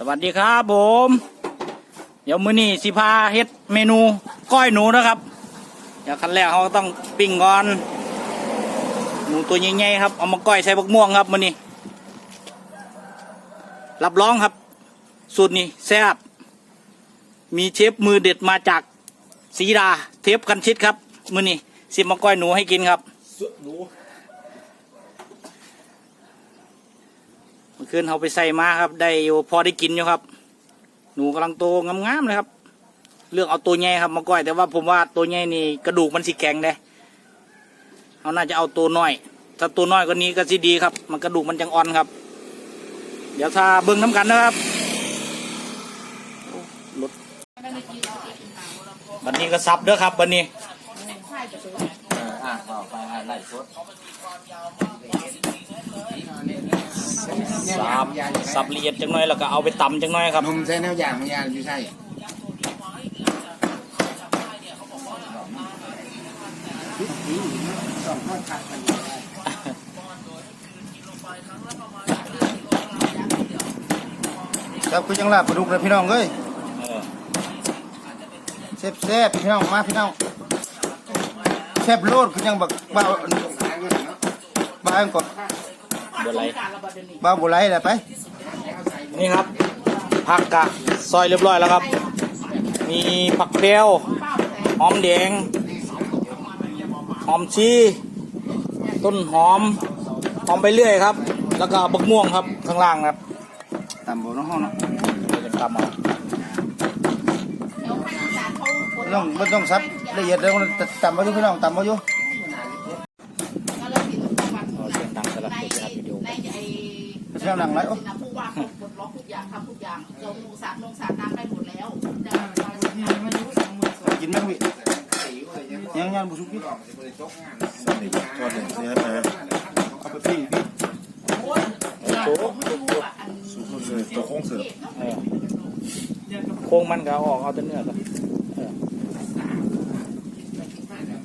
สวัสดีครับผม เดี๋ยวมื้อนี้สิพาเฮ็ดเมนูก้อยหนูนะครับ เดี๋ยวขั้นแรกเขาก็ต้องปิ้งก่อน หนูตัวใหญ่ๆครับ เอามาก้อยใส่บักม่วงครับมื้อนี้ รับรองครับ สูตรนี้แซ่บ มีเชฟมือเด็ดมาจากสีดา เทปกันชิดครับ มื้อนี้สิมาก้อยหนูให้กินครับหนู มื่อคืนเขาไปใส่มาครับ ได้อยู่พอได้กินอยู่ครับ หนูกำลังโตงามๆเลยครับ เลือกเอาตัวใหญ่ครับมาก้อยแต่ว่าผมว่าตัวใหญ่นี่กระดูกมันสิแข็งเด้เขาน่าจะเอาตัวน้อย ถ้าตัวน้อยกว่านี้ก็สิดีครับ มันกระดูกมันจังอ่อนครับ เดี๋ยวถ้าเบิ้งน้ำกันนะครับรถบันนี้ก็ซับเด้อครับบันนี้อ่าต่อไปไล่สด สับสับละเอียดจังหน่อยแล้วก็เอาไปตำจังหน่อยครับนมใช้แนวอย่างไม่ยานอยู่ใช่ครับคือจังหลับปลาดุกเลยพี่น้องเอ้ยเซฟเซฟพี่น้องมาพี่น้องเซฟโลดคือจังบักบ้าบ้าอันก่อน เดี๋ยวไรบ้าบุไรแหละไปนี่ครับผักกะซอยเรียบร้อยแล้วครับ มีผักเปรี้ยวหอมแดง หอมชีต้นหอม หอมไปเรื่อยครับ แล้วก็บักม่วงครับข้างล่างครับตามโบน้องห้องเนาะเดี๋ยวจะตำเอาไม่ต้องไม่ต้องซับละเอียดเลยตำมาอยู่พี่น้องตำมาอยู่ เอาเสียงดังซะแล้วเดี๋ยวจะอัดวิดีโอ ในไอ้ เที่ ยวหนังไรโอ้ ผู้ว่าเขาปลดล็อกทุกอย่างทำทุกอย่างเราลงสารลงสารน้ำได้หมดแล้วจะกินไหมพี่ยังยังบุชุกพี่ทอดเลยเสียไปเอาไปปิ้งพี่โจ๊กตัวโค้งเสือโค้งมันก็เอาออกเอาแต่เนื้อก่อน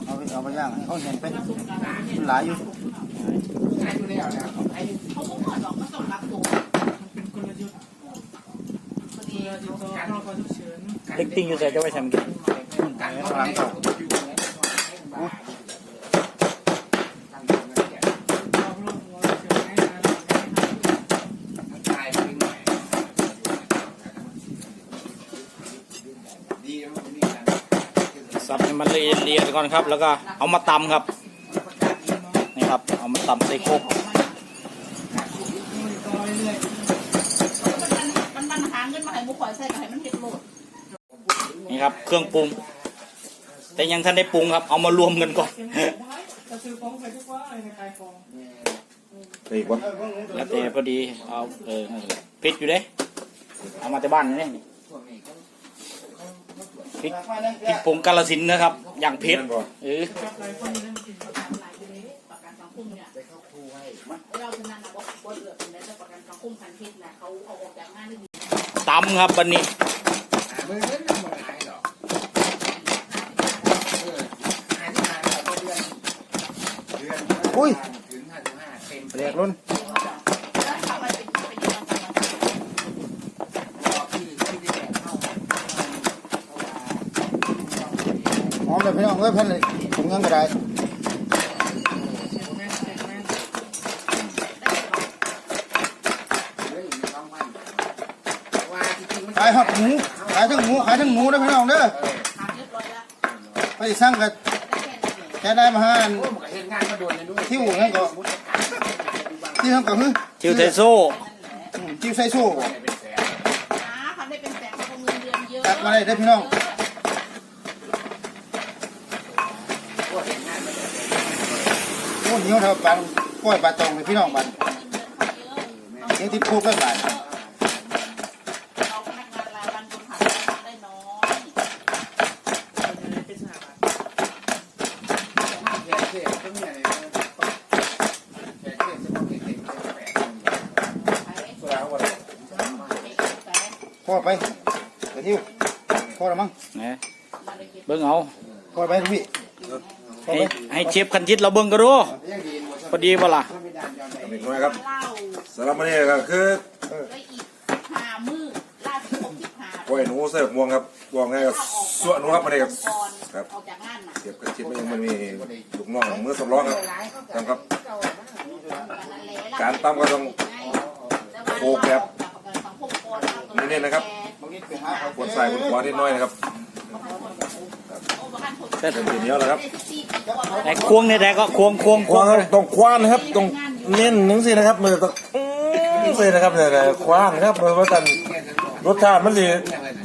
เอาไปเอาไปย่างให้เขาเห็นไปมันหลายอยู่เขาก็เปิดหรอกมันต้องรับตัว เล็กติ้งอยู่ใส่จะไว้ใส่มันกินข้างหลังเขาสับให้มันละเอียดเียดก่อนครับ แล้วก็เอามาตำครับนี่ครับ เอามาตำใส่โคกมันมันหาเงินมาให้บุคคลใส่ให้มัน นี่ครับ เครื่องปรุง แต่ยังท่านได้ปรุงครับ เอามารวมกันก่อนไปอีกวะแล้วแต่พอดีเอาเออพริกอยู่เด้เอามาแต่บ้านนี่พริกพริกผงกาลสินธุ์นะครับ อย่างเผ็ดเออประกันสังคมเนี่ยเราฉะนั้นนะว่าว่าเหลือเป็นแล้วประกันสังคมพันทิพย์นะเขาเอาออกจากงานได้ดี ตำครับบันนี้ อุ้ยแหลกล้ นแล้วทำไมเป็นเป็นยังไงหอมเลยพี่น้องเอ้ยเพิ่นเลยผมยังก็ได้ขายหักหมูขายทั้งหมูขายทั้งหมูนะพี่น้องเด้อทำเรียบร้อยแล้วไปสั่งกับได้แค่นี้เลยแค่ได้มาห้าอันที่อู่นั่นก็ ที่ทำกับฮึทิวไทโซ่อืมจิ้วไส้โซ่นะทำได้เป็นแสนเขาเงินเดือนเยอะตัดมาได้ได้อพี่น้องโอ้เหนียวเท่าปลาก้อยปลาตองเลยพี่น้องบันเลี้ยงติดโคกได้บาท เราพนักงานรายวันคนหาได้น้อย พ อไปเดี๋ยวทิวพอแล้วมั้งนะเบิ้งเอาพอไปลูกพี่พอให้ไปให้เชฟคันชิดเราเบิ้งก็ดูพอดีเปล่าล่ะเด็กน้อยครับเหล้าสำหรับวันนี้ก็คือไปอีกห้ามือล้วยหนูเสิร์ฟม่วงครับม่วงให้กับสวหนูครับมาเลยครับครับออกจากงานน่ะเก็บกระชิบไม่ยังมันมีลูกน้องมือสำรองครับทำครับ การตำก็ต้องโคกแบบ นี่นะครับกดใส่กดขวานิดหน้อยนะครับเต็มทีเดียวแล้วครับแต่ควงเนี่ยแต่ก็ควงควงควควางนต้องควานนะครับต้องเน้นหนึ่งสินะครับมือต้องอื้อสินะครับเนี่ยๆควานครับเพราะว่ากันรสชาติมันสิ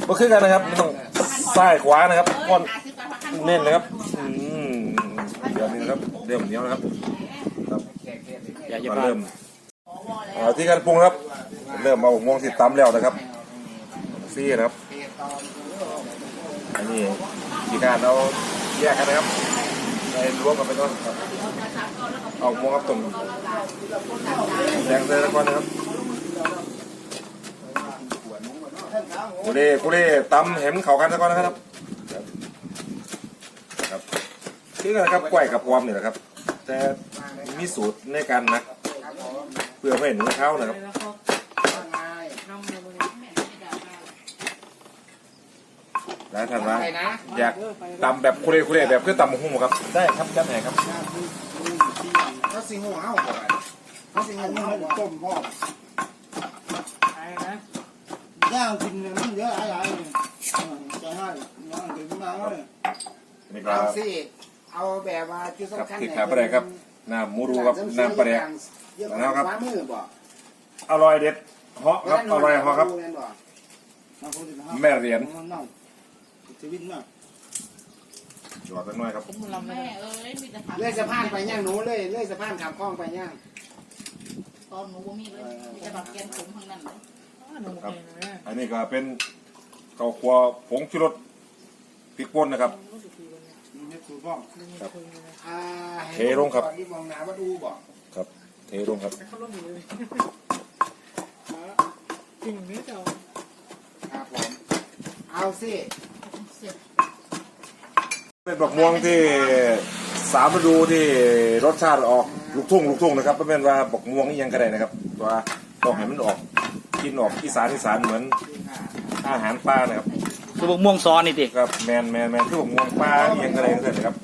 บ่คือกันนะครับมันต้องซ้ายขวานะครับควานเน้นนะครับอืมเดี๋ยวนี้นะครับเดี๋ยวเหนียวนะครับครับอย่าจะมาพลาด เริ่มเอาที่การปรุงครับ เริ่มเอาม่วงที่ตำแล้วนะครับ ซี่นะครับ อันนี้ที่การเราแยกกันนะครับในรวมกันไปก่อนครับเอาม่วงครับต้มแดงเลยแล้วก่อนนะครับกูเล่กูเล่ตำเห็นเขากันแล้วก่อนนะครับครับครับคือกันะครับกล้วยกับความนี่แหละครับ แต่มีสูตรในการหมัก เพื่อไม่ให้เนื้อเขานะครับ หลายท่านว่าอยากตำแบบคุเรคุเรแบบคือตำหุ้มครับ ได้ครับจัดไหนครับเขาสิหัวเอาบ่เขาสิหัวเอาต้มพ่อย่างกินเนี่ยมันเยอะหลายๆจะให้น้องถึงมาเลยนี่ก็เอาสิเอาแบบว่าจุดครับสำคัญพริกขาปลาแดกครับน้ำหมูรูครับน้ำปลาแดกแล้วครับมือบ่อร่อยเด็ดเหาะครับอร่อยเหาะครับแม่เหรียญ ชีวิตมากหยอดสักหน่อยครับแม่เอ้ยมีแต่ถามเลื่อยสะพานไปย่างหนูเลยเลื่อยสะพานขามคลองไปย่างตอนหนูบ่มีเลยมีแต่แบบแกนผมทั้งนั้นเลยครับอันนี้ก็เป็นเกาขัวผงชูรสพริกป่นนะครับนี่คือบ้องอ่าเทลงครับที่มองหนาว่าดูบ่ครับ เทลงครับครับผมเอาสิ เป็นบักม่วงที่สามฤดูที่รสชาติออกลูกทุ่งลูกทุ่งนะครับไม่เป็นว่าบักม่วงนี่ยังก็ได้นะครับว่าต้องให้มันออกกินออกอีสานอีสานเหมือนอาหารป่านะครับคือพวกม่วงซ้อนนี่ติครับแมนแมนแมนคือบักม่วงป่านี่ยังก็ได้นะครับ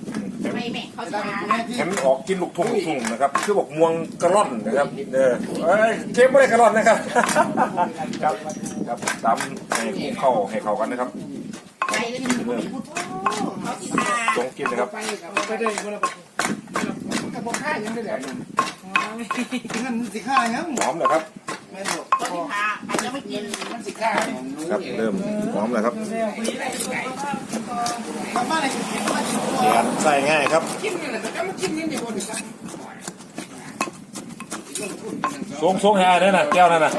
ไม่แม่เขาได้ช้าคุณนะแม่ที่ให้มันออกกินลูกทุ่งลูกทุ่งนะครับคือบักม่วงกระร่อนนะครับเออเอ้ยเกมไม่ได้กระร่อนนะครับ ครับครับตำให้คลุกเข้าให้เข้ากันนะครับ สิทาจงกินนะครับไปไปได้คนละกับบ่ค่ายังได้แหละนั่นสิค่ายังหอมนะครับแม่บอกเขาสิทาใครยังไม่กินมันสิค่าครับเริ่มหอมแล้วครับทำอะไรกินมากินเขียนใส่ง่ายครับกินนี่แหละแต่มันกินนี่ในบนนี่ครับทรงทรงให้อายเนี่ยนะแก้วนั่นนะ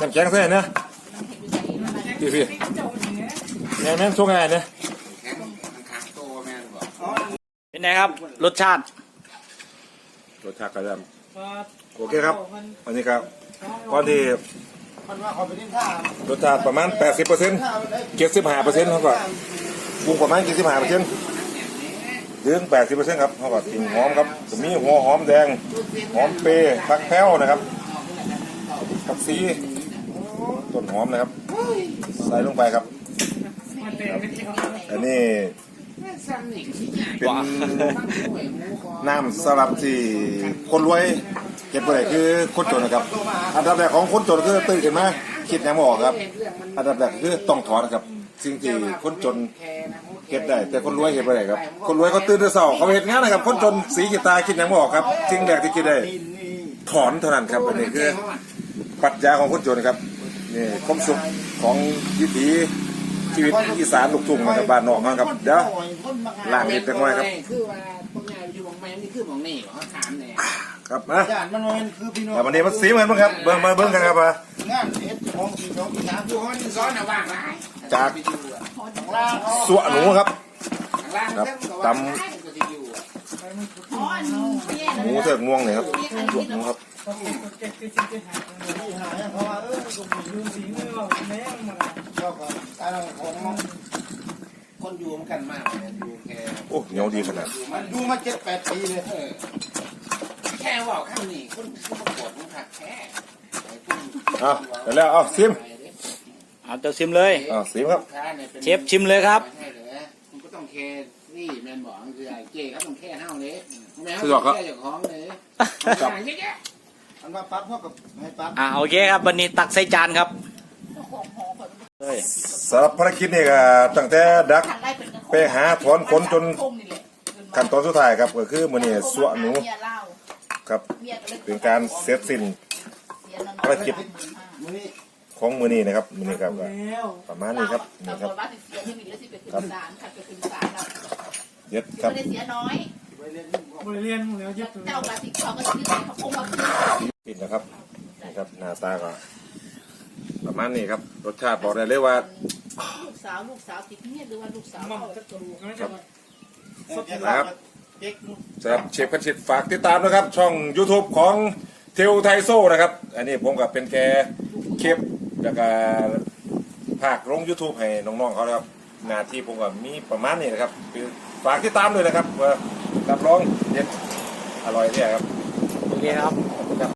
น้ำแข็งใส่เนี่ยพี่พี่ แม่แม่นทรงให้อายเนี่ยแข็งขาโตแม่บอกเป็นไงครับ รสชาติ รสชาติกระดำโอเคครับ อันนี้ครับก่อนที่มันว่าเขาไปเล่นท่ารสชาติประมาณ 80เปอร์เซ็นต์ท่าได้เจ็ดสิบห้าเปอร์เซ็นต์เขาก็ปรุงประมาณเจ็ดสิบห้าเปอร์เซ็นต์ถึงแปดสิบเปอร์เซ็นต์ครับเขาก็กลิ่นหอมครับจะมีหัวหอมแดง หอมเปรย์ผักแพ้วนะครับผักซีต้นหอมนะครับ ใส่ลงไปครับครับ อันนี้เป็นน้ำสลับที่คนรวยเก็บไปเลยคือคนจนนะครับ อันดับแรกของคนจนคือตื่นขึ้นมาคิดยังไม่ออกครับ อันดับแรกคือต้องถอนนะครับ สิ่งที่คนจนเก็บได้ แต่คนรวยเก็บไปไหนครับ คนรวยเขาตื่นแต่เช้าเขาเห็นงานนะครับ คนจนสีกีตาคิดยังไม่ออกครับสิ่งแรกที่คิดได้ถอนเท่านั้นครับอันนี้คือปรัชญาของคนจนครับนี่ความสุขของวิถี ชีวิตอีสานลูกทุ่งนะครับบ้านนอกนะครับเดี๋ยวล้างนิดจังไว้ครับ คือว่าพวกงานอยู่ของแม่นี่คือของนี่เขาถามเนี่ยครับนะญาติมันเป็นคือพี่น้องแต่วันนี้มันสีเหมือนมั้งครับเบิ่งมาเบิ่งกันครับว่างานเอ็ดของสี่สองสี่สามอยู่ห้องซ้อนนะว่างไรจาก ข้างล่างสวหนูครับ ข้างล่างครับตอ๋ออันนี้เนี่ยหมูเถิกม่วงเนี่ยครับลวกหมูครับ เพราะว่าเออก็การของคนอยู่มันกันมากเลยอยู่แค่โอ้เหนียวดีขนาดมันอยู่มาเจ็ดแปดปีเลยเออแค่ว่าข้างนี้คนคนประกวดมันขัดแค่เอาเดี๋ยวแล้วเอาซิมอเอาเจ้าชิมเลย อ่าสีครับ เชฟชิมเลยครับใช่เหรอมันก็ต้องแคร์นี่แมนบอกคือไอ้เจ๊เขาต้องแคร์เฮาเลยแม่คือหรอครับแค่เจ้าของเลยครับอั นว่าปั๊บพวกกับให้ปั๊บอ่าโอเคครับวันนี้ตักใส่จานครับเฮ้ยสำหรับภารกิจนี่ก็ตั้งแต่ดักไปหาถอนขนจนขั้นตอนสุดท้ายครับก็คือมื้อนี้สวหนูครับเป็นการเสร็จสิ้นภารกิจมื้อนี้ของมื้อนี้นะครับมื้อนี้ครับก็แล้วประมาณนี้ครับนี่ครับครับเย็ดครับไม่ได้เสียน้อยไปเรียนบริเรียนหมดแล้วเย็บตัวเจ้าบาสิเขาก็ซื้อเขาคงมาซื้อ ปิดนะครับนี่ครับหน้าตาก็ประมาณนี้ครับรสชาติบอกได้เลยว่าลูกสาวลูกสาวติดเนี่ยหรือว่าลูกสาวมั่งเขาจะกระดูกไม่ใช่ไหมนะครับสำหรับเชฟคันชิดฝากติดตามนะครับ ช่อง YouTube ของเทลไทโซนะครับ อันนี้ผมกับเป็นแค่คลิปแล้วก็ภาคลง YouTube ให้น้องๆเขานะครับหน้าที่ผมก็มีประมาณนี้นะครับคือฝากติดตามด้วยนะครับว่ารับรองเด็ดอร่อยเนี่ยครับโอเคครับ